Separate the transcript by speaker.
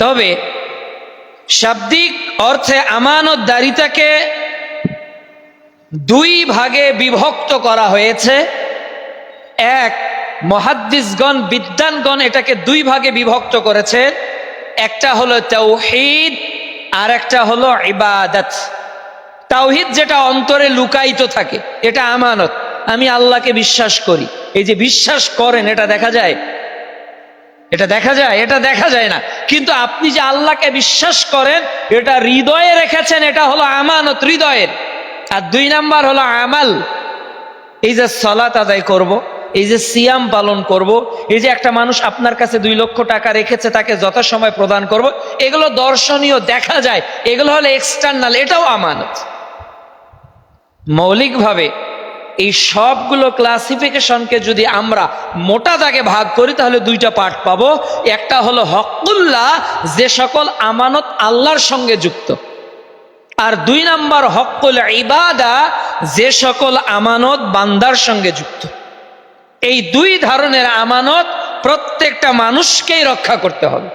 Speaker 1: তবে শাব্দিক অর্থে আমানতদারিতাকে দুই ভাগে বিভক্ত করা হয়েছে। এক, মহাদ্দিসগণ বিদ্যানগণ এটাকে দুই ভাগে বিভক্ত করেছে। একটা হলো তৌহিদ আর একটা হলো ইবাদত। তাওহিদ যেটা অন্তরে লুকায়িত থাকে, এটা আমানত। আমি আল্লাহকে বিশ্বাস করি। এই যে বিশ্বাস করেন, এটা দেখা যায় এটা দেখা যায়, এটা দেখা যায় না কিন্তু আপনি যে আল্লাহকে বিশ্বাস করেন, এটা হৃদয়ে রেখেছেন, এটা হলো আমানত হৃদয়ের আর দুই নাম্বার হলো আমাল এই যে সলাত আদায় করব। এই যে সিয়াম পালন করব। এই যে একটা মানুষ আপনার কাছে দুই লক্ষ টাকা রেখেছে, তাকে যথাসময় প্রদান করব। এগুলো দর্শনীয় দেখা যায় এগুলো হলো এক্সটার্নাল এটাও আমানত মৌলিকভাবে এই সবগুলো ক্লাসিফিকেশনকে যদি আমরা মোটা দাগে ভাগ করি, তাহলে দুইটা পার্ট পাবো। একটা হলো হকুল্লাহ, যে সকল আমানত আল্লাহর সঙ্গে যুক্ত। আর দুই নাম্বার হকুল ইবাদা, যে সকল আমানত বান্দার সঙ্গে যুক্ত। এই দুই ধরনের আমানত প্রত্যেকটা মানুষকেই রক্ষা করতে হবে।